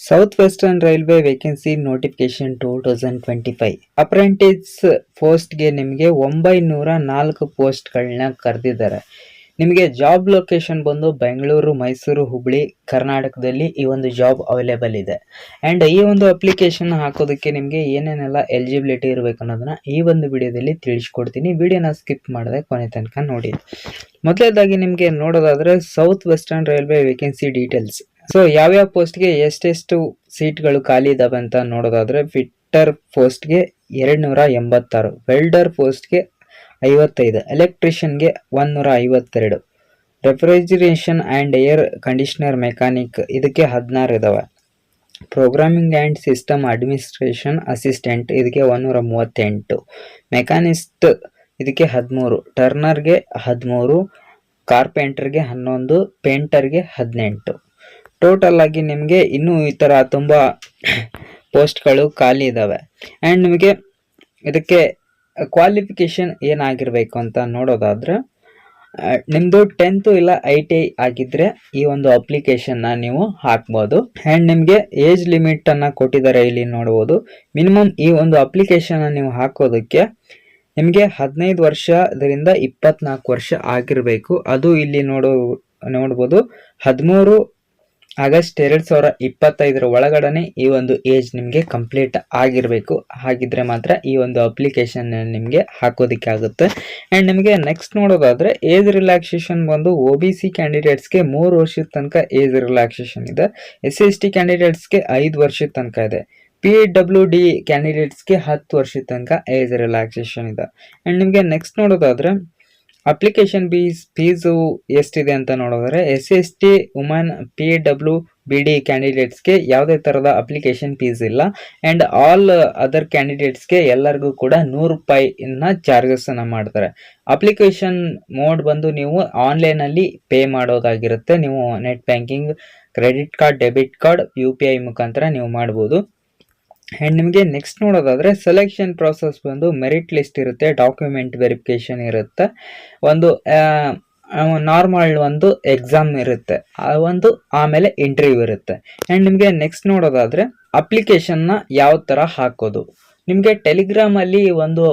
South western railway vacancy notification two thousand twenty five apprentice ಪೋಸ್ಟ್ಗೆ ನಿಮಗೆ ಒಂಬೈನೂರ ನಾಲ್ಕು ಪೋಸ್ಟ್ಗಳನ್ನ ಕರೆದಿದ್ದಾರೆ. ನಿಮಗೆ ಜಾಬ್ ಲೊಕೇಶನ್ ಬಂದು ಬೆಂಗಳೂರು, ಮೈಸೂರು ಹುಬ್ಬಳ್ಳಿ ಕರ್ನಾಟಕದಲ್ಲಿ ಈ ಒಂದು ಜಾಬ್ ಅವೈಲೇಬಲ್ ಇದೆ. ಆ್ಯಂಡ್ ಈ ಒಂದು ಅಪ್ಲಿಕೇಶನ್ ಹಾಕೋದಕ್ಕೆ ನಿಮಗೆ ಏನೇನೆಲ್ಲ ಎಲಿಜಿಬಿಲಿಟಿ ಇರಬೇಕು ಅನ್ನೋದನ್ನ ಈ ಒಂದು ವಿಡಿಯೋದಲ್ಲಿ ತಿಳಿಸ್ಕೊಡ್ತೀನಿ. ವಿಡಿಯೋನ ಸ್ಕಿಪ್ ಮಾಡದೆ ಕೊನೆ ತನಕ ನೋಡಿ. ಮೊದಲನೇದಾಗಿ ನಿಮಗೆ ನೋಡೋದಾದ್ರೆ south western railway vacancy details so ಯಾವ್ಯಾವ ಪೋಸ್ಟ್ಗೆ ಎಷ್ಟೆಷ್ಟು ಸೀಟ್ಗಳು ಖಾಲಿ ಇದಾವೆ ಅಂತ ನೋಡೋದಾದ್ರೆ ಫಿಟ್ಟರ್ ಪೋಸ್ಟ್ಗೆ ಎರಡು ನೂರ ಎಂಬತ್ತಾರು ವೆಲ್ಡರ್ ಪೋಸ್ಟ್ಗೆ ಐವತ್ತೈದು ಎಲೆಕ್ಟ್ರಿಷಿಯನ್ಗೆ ನೂರ ಐವತ್ತೆರಡು refrigeration and air conditioner mechanic ಇದಕ್ಕೆ ಹದಿನಾರು ಇದಾವೆ. Programming and system administration assistant ಇದಕ್ಕೆ ಒಂದೂರ ಮೂವತ್ತೆಂಟು ಮೆಕ್ಯಾನಿಸ್ಟ್ ಇದಕ್ಕೆ ಹದಿಮೂರು ಟರ್ನರ್ಗೆ ಹದಿಮೂರು ಕಾರ್ಪೆಂಟರ್ಗೆ ಹನ್ನೊಂದು ಪೇಂಟರ್ಗೆ ಹದಿನೆಂಟು. ಟೋಟಲ್ ಆಗಿ ನಿಮಗೆ ಇನ್ನೂ ಈ ಥರ ತುಂಬ ಪೋಸ್ಟ್ಗಳು ಖಾಲಿ ಇದ್ದಾವೆ ಆ್ಯಂಡ್ ನಿಮಗೆ ಇದಕ್ಕೆ ಕ್ವಾಲಿಫಿಕೇಷನ್ ಏನಾಗಿರಬೇಕು ಅಂತ ನೋಡೋದಾದ್ರೆ ನಿಮ್ಮದು ಟೆಂತು ಇಲ್ಲ ಐ ಟಿ ಐ ಆಗಿದ್ದರೆ ಈ ಒಂದು ಅಪ್ಲಿಕೇಶನ್ನ ನೀವು ಹಾಕ್ಬೋದು. ಆ್ಯಂಡ್ ನಿಮಗೆ ಏಜ್ ಲಿಮಿಟನ್ನು ಕೊಟ್ಟಿದ್ದಾರೆ ಇಲ್ಲಿ ನೋಡ್ಬೋದು. ಮಿನಿಮಮ್ ಈ ಒಂದು ಅಪ್ಲಿಕೇಶನ್ನ ನೀವು ಹಾಕೋದಕ್ಕೆ ನಿಮಗೆ ಹದಿನೈದು ವರ್ಷದಿಂದ ಇಪ್ಪತ್ನಾಲ್ಕು ವರ್ಷ ಆಗಿರಬೇಕು. ಅದು ಇಲ್ಲಿ ನೋಡೋ, ನೋಡ್ಬೋದು ಹದಿಮೂರು ಆಗಸ್ಟ್ ಎರಡು ಸಾವಿರ ಇಪ್ಪತ್ತೈದರ ಒಳಗಡೆ ಈ ಒಂದು ಏಜ್ ನಿಮಗೆ ಕಂಪ್ಲೀಟ್ ಆಗಿರಬೇಕು. ಹಾಗಿದ್ರೆ ಮಾತ್ರ ಈ ಒಂದು ಅಪ್ಲಿಕೇಶನ್ ನಿಮಗೆ ಹಾಕೋದಕ್ಕೆ ಆಗುತ್ತೆ. ಆ್ಯಂಡ್ ನಿಮಗೆ ನೆಕ್ಸ್ಟ್ ನೋಡೋದಾದರೆ ಏಜ್ ರಿಲ್ಯಾಕ್ಸೇಷನ್ ಬಂದು ಒ ಬಿ ಸಿ ಕ್ಯಾಂಡಿಡೇಟ್ಸ್ಗೆ ಮೂರು ವರ್ಷದ ತನಕ ಏಜ್ ರಿಲ್ಯಾಕ್ಸೇಷನ್ ಇದೆ. ಎಸ್ ಸಿ ಎಸ್ ಟಿ ಕ್ಯಾಂಡಿಡೇಟ್ಸ್ಗೆ ಐದು ವರ್ಷದ ತನಕ ಇದೆ. ಪಿ ಡಬ್ಲ್ಯೂ ಡಿ ಕ್ಯಾಂಡಿಡೇಟ್ಸ್ಗೆ ಹತ್ತು ವರ್ಷದ ತನಕ ಏಜ್ ರಿಲ್ಯಾಕ್ಸೇಷನ್ ಇದೆ. ಆ್ಯಂಡ್ ನಿಮಗೆ ನೆಕ್ಸ್ಟ್ ನೋಡೋದಾದರೆ ಅಪ್ಲಿಕೇಶನ್ ಫೀಸ್ ಫೀಸು ಎಷ್ಟಿದೆ ಅಂತ ನೋಡಿದ್ರೆ S S T woman P W B D ಕ್ಯಾಂಡಿಡೇಟ್ಸ್ಗೆ ಯಾವುದೇ ಥರದ ಅಪ್ಲಿಕೇಶನ್ ಫೀಸ್ ಇಲ್ಲ. ಆ್ಯಂಡ್ ಆಲ್ ಅದರ್ ಕ್ಯಾಂಡಿಡೇಟ್ಸ್ಗೆ ಎಲ್ಲರಿಗೂ ಕೂಡ ನೂರು ರೂಪಾಯಿನ ಚಾರ್ಜಸ್ಸನ್ನು ಮಾಡ್ತಾರೆ. ಅಪ್ಲಿಕೇಶನ್ ಮೋಡ್ ಬಂದು ನೀವು ಆನ್ಲೈನಲ್ಲಿ ಪೇ ಮಾಡೋದಾಗಿರುತ್ತೆ. ನೀವು net banking credit card debit card U P I ಮುಖಾಂತರ ನೀವು ಮಾಡ್ಬೋದು. ಆ್ಯಂಡ್ ನಿಮಗೆ ನೆಕ್ಸ್ಟ್ ನೋಡೋದಾದರೆ ಸೆಲೆಕ್ಷನ್ ಪ್ರಾಸೆಸ್ ಬಂದು ಮೆರಿಟ್ ಲಿಸ್ಟ್ ಇರುತ್ತೆ ಡಾಕ್ಯುಮೆಂಟ್ ವೆರಿಫಿಕೇಶನ್ ಇರುತ್ತೆ. ಒಂದು ನಾರ್ಮಲ್ ಒಂದು ಎಕ್ಸಾಮ್ ಇರುತ್ತೆ. ಆ ಒಂದು ಆಮೇಲೆ ಇಂಟರ್ವ್ಯೂ ಇರುತ್ತೆ. ಆ್ಯಂಡ್ ನಿಮಗೆ ನೆಕ್ಸ್ಟ್ ನೋಡೋದಾದರೆ ಅಪ್ಲಿಕೇಶನ್ನ ಯಾವ ಥರ ಹಾಕೋದು. ನಿಮಗೆ ಟೆಲಿಗ್ರಾಮಲ್ಲಿ ಒಂದು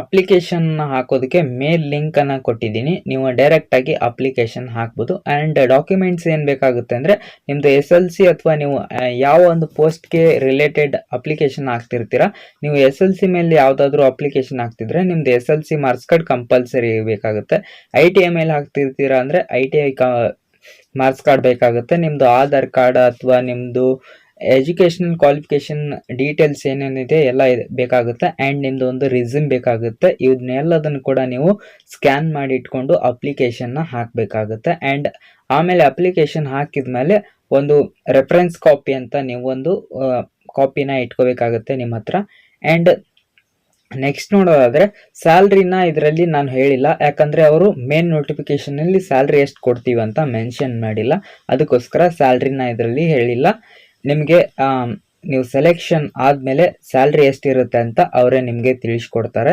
ಅಪ್ಲಿಕೇಶನ್ ಹಾಕೋದಕ್ಕೆ ಮೇಲ್ ಲಿಂಕ್ ಅನ್ನ ಕೊಟ್ಟಿದ್ದೀನಿ. ನೀವು ಡೈರೆಕ್ಟ್ ಆಗಿ ಅಪ್ಲಿಕೇಶನ್ ಹಾಕ್ಬೋದು. ಆ್ಯಂಡ್ ಡಾಕ್ಯುಮೆಂಟ್ಸ್ ಏನು ಬೇಕಾಗುತ್ತೆ ಅಂದರೆ ನಿಮ್ಮದು ಎಸ್ ಎಲ್ ಸಿ ಅಥವಾ ನೀವು ಯಾವ ಒಂದು ಪೋಸ್ಟ್ಗೆ ರಿಲೇಟೆಡ್ ಅಪ್ಲಿಕೇಶನ್ ಹಾಕ್ತಿರ್ತೀರಾ, ನೀವು ಎಸ್ ಎಲ್ ಸಿ ಮೇಲೆ ಯಾವುದಾದ್ರೂ ಅಪ್ಲಿಕೇಶನ್ ಹಾಕ್ತಿದ್ರೆ ನಿಮ್ದು S L C marks card compulsory ಬೇಕಾಗುತ್ತೆ. ಐ ಟಿ ಐ ಮೇಲೆ ಹಾಕ್ತಿರ್ತೀರಾ ಅಂದರೆ I T I marks card ಬೇಕಾಗುತ್ತೆ. ನಿಮ್ಮದು ಆಧಾರ್ ಕಾರ್ಡ್ ಅಥವಾ ನಿಮ್ಮದು ಎಜುಕೇಷನಲ್ ಕ್ವಾಲಿಫಿಕೇಶನ್ ಡೀಟೇಲ್ಸ್ ಏನೇನಿದೆ ಎಲ್ಲ ಬೇಕಾಗುತ್ತೆ. ಆ್ಯಂಡ್ ನಿಮ್ಮದು ಒಂದು ರಿಸ್ಯೂಮ್ ಬೇಕಾಗುತ್ತೆ. ಇವನ್ನೆಲ್ಲದನ್ನು ಕೂಡ ನೀವು ಸ್ಕ್ಯಾನ್ ಮಾಡಿ ಇಟ್ಕೊಂಡು ಅಪ್ಲಿಕೇಶನ್ನ ಹಾಕಬೇಕಾಗುತ್ತೆ. ಆ್ಯಂಡ್ ಆಮೇಲೆ ಅಪ್ಲಿಕೇಶನ್ ಹಾಕಿದ ಮೇಲೆ ಒಂದು ರೆಫರೆನ್ಸ್ ಕಾಪಿ ಅಂತ ನೀವು ಒಂದು ಕಾಪಿನ ಇಟ್ಕೋಬೇಕಾಗುತ್ತೆ ನಿಮ್ಮ ಹತ್ರ. ಆ್ಯಂಡ್ ನೆಕ್ಸ್ಟ್ ನೋಡೋದಾದರೆ ಸ್ಯಾಲ್ರಿನ ಇದರಲ್ಲಿ ನಾನು ಹೇಳಿಲ್ಲ. ಯಾಕಂದರೆ ಅವರು ಮೇನ್ ನೋಟಿಫಿಕೇಶನಲ್ಲಿ ಸ್ಯಾಲ್ರಿ ಎಷ್ಟು ಕೊಡ್ತೀವಿ ಅಂತ ಮೆನ್ಷನ್ ಮಾಡಿಲ್ಲ. ಅದಕ್ಕೋಸ್ಕರ ಸ್ಯಾಲ್ರಿನ ಇದರಲ್ಲಿ ಹೇಳಿಲ್ಲ. ನಿಮಗೆ ನೀವು ಸೆಲೆಕ್ಷನ್ ಆದಮೇಲೆ ಸ್ಯಾಲ್ರಿ ಎಷ್ಟಿರುತ್ತೆ ಅಂತ ಅವರೇ ನಿಮಗೆ ತಿಳಿಸ್ಕೊಡ್ತಾರೆ.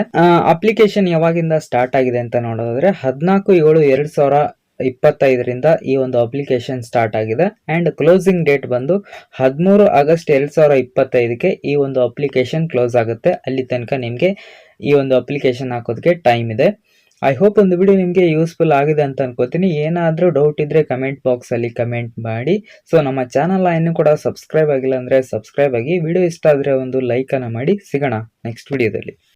ಅಪ್ಲಿಕೇಶನ್ ಯಾವಾಗಿಂದ ಸ್ಟಾರ್ಟ್ ಆಗಿದೆ ಅಂತ ನೋಡೋದಾದ್ರೆ ಹದಿನಾಲ್ಕು ಏಳು ಎರಡು ಸಾವಿರ ಇಪ್ಪತ್ತೈದರಿಂದ ಈ ಒಂದು ಅಪ್ಲಿಕೇಶನ್ ಸ್ಟಾರ್ಟ್ ಆಗಿದೆ. ಆ್ಯಂಡ್ ಕ್ಲೋಸಿಂಗ್ ಡೇಟ್ ಬಂದು ಹದಿಮೂರು ಆಗಸ್ಟ್ ಎರಡು ಸಾವಿರ ಇಪ್ಪತ್ತೈದಕ್ಕೆ ಈ ಒಂದು ಅಪ್ಲಿಕೇಶನ್ ಕ್ಲೋಸ್ ಆಗುತ್ತೆ. ಅಲ್ಲಿ ತನಕ ನಿಮಗೆ ಈ ಒಂದು ಅಪ್ಲಿಕೇಶನ್ ಹಾಕೋದಕ್ಕೆ ಟೈಮ್ ಇದೆ. ಐ ಹೋಪ್ ಒಂದು ವಿಡಿಯೋ ನಿಮಗೆ ಯೂಸ್ಫುಲ್ ಆಗಿದೆ ಅಂತ ಅನ್ಕೋತೀನಿ. ಏನಾದರೂ ಡೌಟ್ ಇದ್ದರೆ ಕಮೆಂಟ್ ಬಾಕ್ಸಲ್ಲಿ ಕಮೆಂಟ್ ಮಾಡಿ. ಸೊ ನಮ್ಮ ಚಾನಲ್ ಇನ್ನೂ ಕೂಡ ಸಬ್ಸ್ಕ್ರೈಬ್ ಆಗಿಲ್ಲ ಅಂದರೆ ಸಬ್ಸ್ಕ್ರೈಬ್ ಆಗಿ. ವಿಡಿಯೋ ಇಷ್ಟ ಆದರೆ ಒಂದು ಲೈಕನ್ನು ಮಾಡಿ. ಸಿಗೋಣ ನೆಕ್ಸ್ಟ್ ವಿಡಿಯೋದಲ್ಲಿ